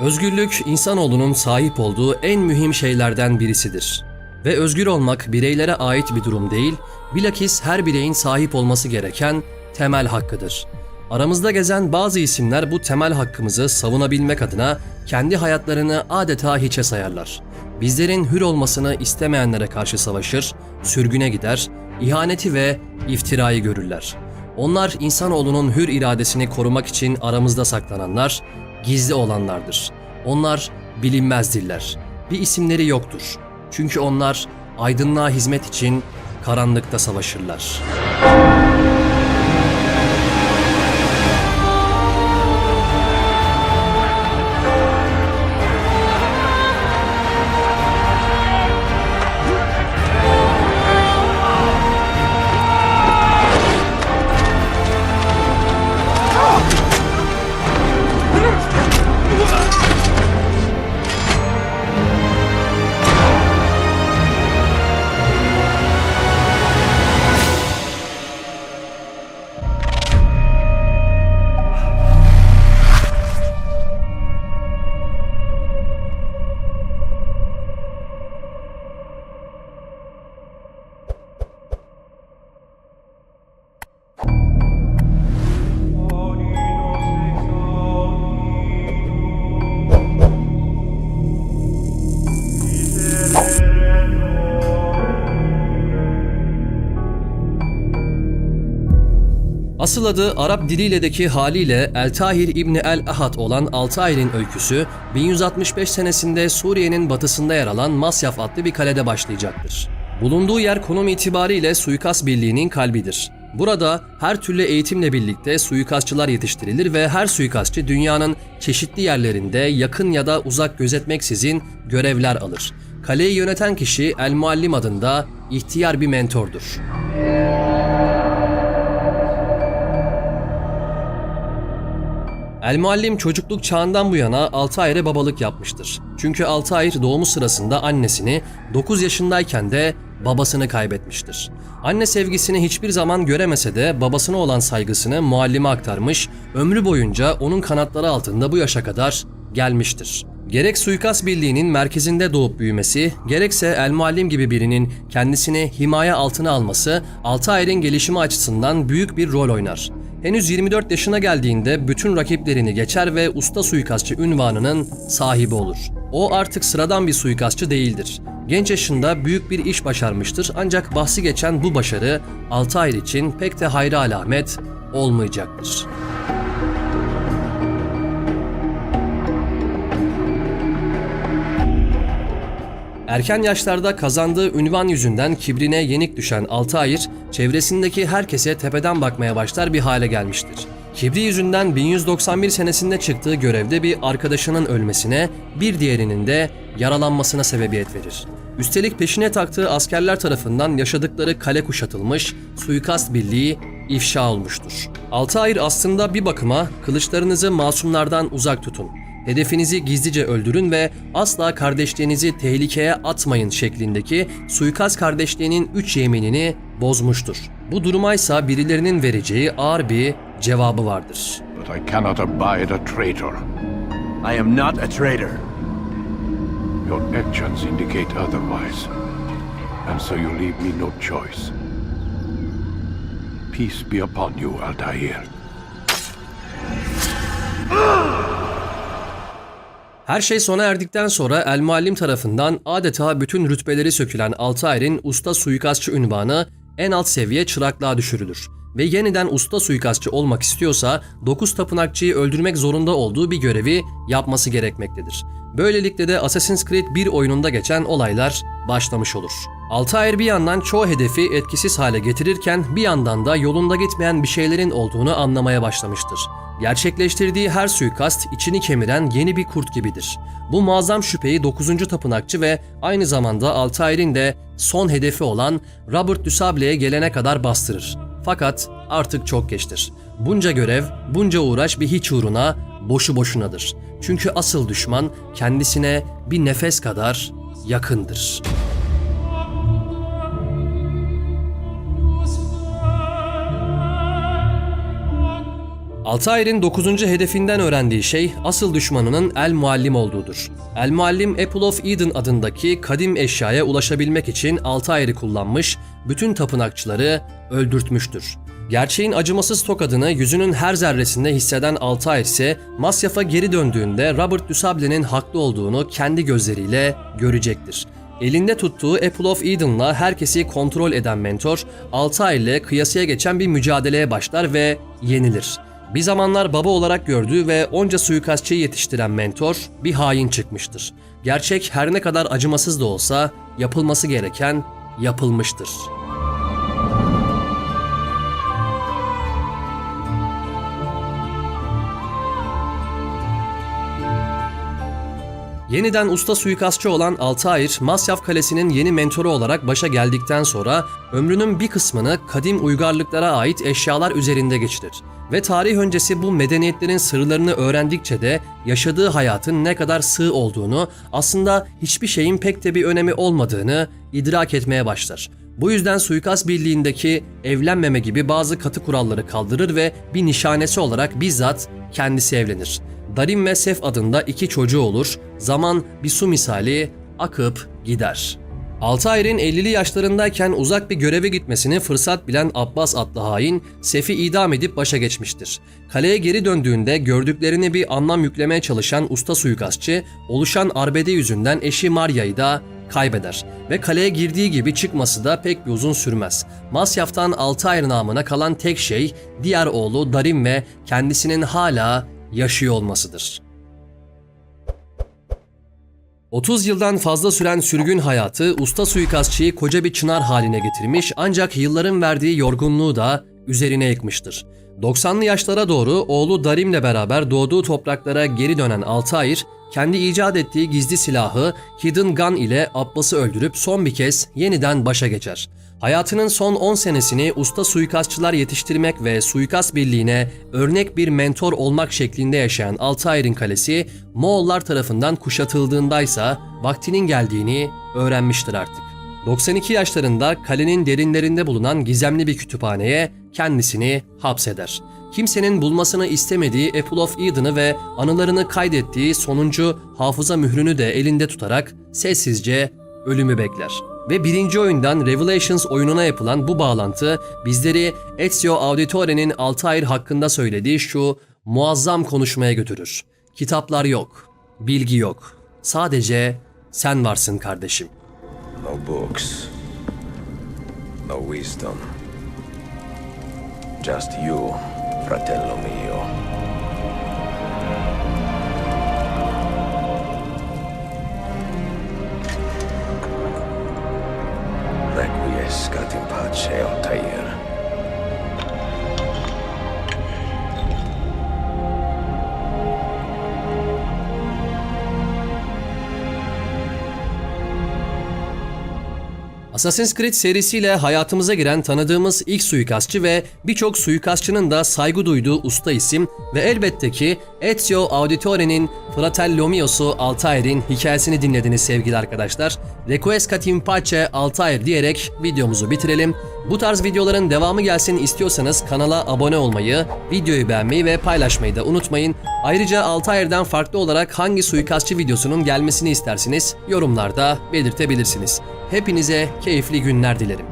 Özgürlük insanoğlunun sahip olduğu en mühim şeylerden birisidir. Ve özgür olmak bireylere ait bir durum değil, bilakis her bireyin sahip olması gereken temel hakkıdır. Aramızda gezen bazı isimler bu temel hakkımızı savunabilmek adına kendi hayatlarını adeta hiçe sayarlar. Bizlerin hür olmasını istemeyenlere karşı savaşır, sürgüne gider, ihaneti ve iftirayı görürler. Onlar insanoğlunun hür iradesini korumak için aramızda saklananlar, gizli olanlardır. Onlar bilinmezdirler. Bir isimleri yoktur. Çünkü onlar aydınlığa hizmet için karanlıkta savaşırlar. Asıl adı Arap diliyledeki haliyle El Tahir İbni El Ahad olan Altayir'in öyküsü 1165 senesinde Suriye'nin batısında yer alan Masyaf adlı bir kalede başlayacaktır. Bulunduğu yer konum itibariyle suikast birliğinin kalbidir. Burada her türlü eğitimle birlikte suikastçılar yetiştirilir ve her suikastçı dünyanın çeşitli yerlerinde yakın ya da uzak gözetmeksizin görevler alır. Kaleyi yöneten kişi El Muallim adında ihtiyar bir mentordur. El Muallim çocukluk çağından bu yana 6 ayre babalık yapmıştır. Çünkü 6 ayır doğumu sırasında annesini, 9 yaşındayken de babasını kaybetmiştir. Anne sevgisini hiçbir zaman göremese de babasına olan saygısını muallime aktarmış, ömrü boyunca onun kanatları altında bu yaşa kadar gelmiştir. Gerek suikast birliğinin merkezinde doğup büyümesi, gerekse El Muallim gibi birinin kendisini himaye altına alması, Altayir'in gelişimi açısından büyük bir rol oynar. Henüz 24 yaşına geldiğinde bütün rakiplerini geçer ve usta suikastçı ünvanının sahibi olur. O artık sıradan bir suikastçı değildir. Genç yaşında büyük bir iş başarmıştır ancak bahsi geçen bu başarı Altayir için pek de hayra alamet olmayacaktır. Erken yaşlarda kazandığı ünvan yüzünden kibrine yenik düşen Altayir, çevresindeki herkese tepeden bakmaya başlar bir hale gelmiştir. Kibri yüzünden 1191 senesinde çıktığı görevde bir arkadaşının ölmesine, bir diğerinin de yaralanmasına sebebiyet verir. Üstelik peşine taktığı askerler tarafından yaşadıkları kale kuşatılmış, suikast birliği ifşa olmuştur. Altayir aslında bir bakıma kılıçlarınızı masumlardan uzak tutun. Hedefinizi gizlice öldürün ve asla kardeşliğinizi tehlikeye atmayın şeklindeki suikast kardeşliğinin üç yeminini bozmuştur. Bu duruma ise birilerinin vereceği ağır bir cevabı vardır. But I cannot abide a traitor. I am not a traitor. Your actions indicate otherwise. And so you leave me no choice. Peace be upon you, Altair. Her şey sona erdikten sonra El Muallim tarafından adeta bütün rütbeleri sökülen Altayir'in usta suikastçı ünvanı en alt seviye çıraklığa düşürülür. Ve yeniden usta suikastçı olmak istiyorsa 9 tapınakçıyı öldürmek zorunda olduğu bir görevi yapması gerekmektedir. Böylelikle de Assassin's Creed 1 oyununda geçen olaylar başlamış olur. Altair bir yandan çoğu hedefi etkisiz hale getirirken bir yandan da yolunda gitmeyen bir şeylerin olduğunu anlamaya başlamıştır. Gerçekleştirdiği her suikast içini kemiren yeni bir kurt gibidir. Bu muazzam şüpheyi 9. tapınakçı ve aynı zamanda Altair'in de son hedefi olan Robert Dusable'ye gelene kadar bastırır. Fakat artık çok geçtir. Bunca görev, bunca uğraş bir hiç uğruna boşu boşunadır. Çünkü asıl düşman kendisine bir nefes kadar yakındır. Altair'in 9. hedefinden öğrendiği şey asıl düşmanının El Muallim olduğudur. El Muallim Apple of Eden adındaki kadim eşyaya ulaşabilmek için Altair'i kullanmış, bütün tapınakçıları öldürtmüştür. Gerçeğin acımasız tokadını yüzünün her zerresinde hisseden Altair ise Masyaf'a geri döndüğünde Robert Dusable'nin haklı olduğunu kendi gözleriyle görecektir. Elinde tuttuğu Apple of Eden'la herkesi kontrol eden mentor, Altair ile kıyasıya geçen bir mücadeleye başlar ve yenilir. Bir zamanlar baba olarak gördüğü ve onca suikastçıyı yetiştiren mentor bir hain çıkmıştır. Gerçek her ne kadar acımasız da olsa yapılması gereken yapılmıştır. Yeniden usta suikastçı olan Altair, Masyaf Kalesi'nin yeni mentoru olarak başa geldikten sonra ömrünün bir kısmını kadim uygarlıklara ait eşyalar üzerinde geçirir. Ve tarih öncesi bu medeniyetlerin sırlarını öğrendikçe de yaşadığı hayatın ne kadar sığ olduğunu, aslında hiçbir şeyin pek de bir önemi olmadığını idrak etmeye başlar. Bu yüzden suikast birliğindeki evlenmeme gibi bazı katı kuralları kaldırır ve bir nişanesi olarak bizzat kendisi evlenir. Darim ve Sef adında iki çocuğu olur, zaman bir su misali akıp gider. Altair'in 50'li yaşlarındayken uzak bir göreve gitmesini fırsat bilen Abbas adlı hain, Sef'i idam edip başa geçmiştir. Kaleye geri döndüğünde gördüklerini bir anlam yüklemeye çalışan usta suikastçı, oluşan arbede yüzünden eşi Maria'yı da kaybeder ve kaleye girdiği gibi çıkması da pek bir uzun sürmez. Masyaf'tan Altair namına kalan tek şey diğer oğlu Darim ve kendisinin hala yaşıyor olmasıdır. 30 yıldan fazla süren sürgün hayatı usta suikastçıyı koca bir çınar haline getirmiş ancak yılların verdiği yorgunluğu da üzerine yıkmıştır. 90'lı yaşlara doğru oğlu Darim'le beraber doğduğu topraklara geri dönen Altair, kendi icat ettiği gizli silahı Hidden Gun ile Abbas'ı öldürüp son bir kez yeniden başa geçer. Hayatının son 10 senesini usta suikastçılar yetiştirmek ve suikast birliğine örnek bir mentor olmak şeklinde yaşayan Altair'in kalesi Moğollar tarafından kuşatıldığındaysa vaktinin geldiğini öğrenmiştir artık. 92 yaşlarında kalenin derinlerinde bulunan gizemli bir kütüphaneye kendisini hapseder. Kimsenin bulmasını istemediği Apple of Eden'ı ve anılarını kaydettiği sonuncu hafıza mührünü de elinde tutarak sessizce ölümü bekler. Ve birinci oyundan Revelations oyununa yapılan bu bağlantı bizleri Ezio Auditore'nin Altair hakkında söylediği şu muazzam konuşmaya götürür. Kitaplar yok, bilgi yok. Sadece sen varsın kardeşim. No books. No wisdom. Just you, fratello mio. İn pace, Altair. Assassin's Creed serisiyle hayatımıza giren tanıdığımız ilk suikastçı ve birçok suikastçının da saygı duyduğu usta isim ve elbette ki Ezio Auditore'nin Fratello Mio'su Altair'in hikayesini dinlediniz sevgili arkadaşlar. Requiescat in Pace Altair diyerek videomuzu bitirelim. Bu tarz videoların devamı gelsin istiyorsanız kanala abone olmayı, videoyu beğenmeyi ve paylaşmayı da unutmayın. Ayrıca Altair'den farklı olarak hangi suikastçı videosunun gelmesini istersiniz yorumlarda belirtebilirsiniz. Hepinize keyifli günler dilerim.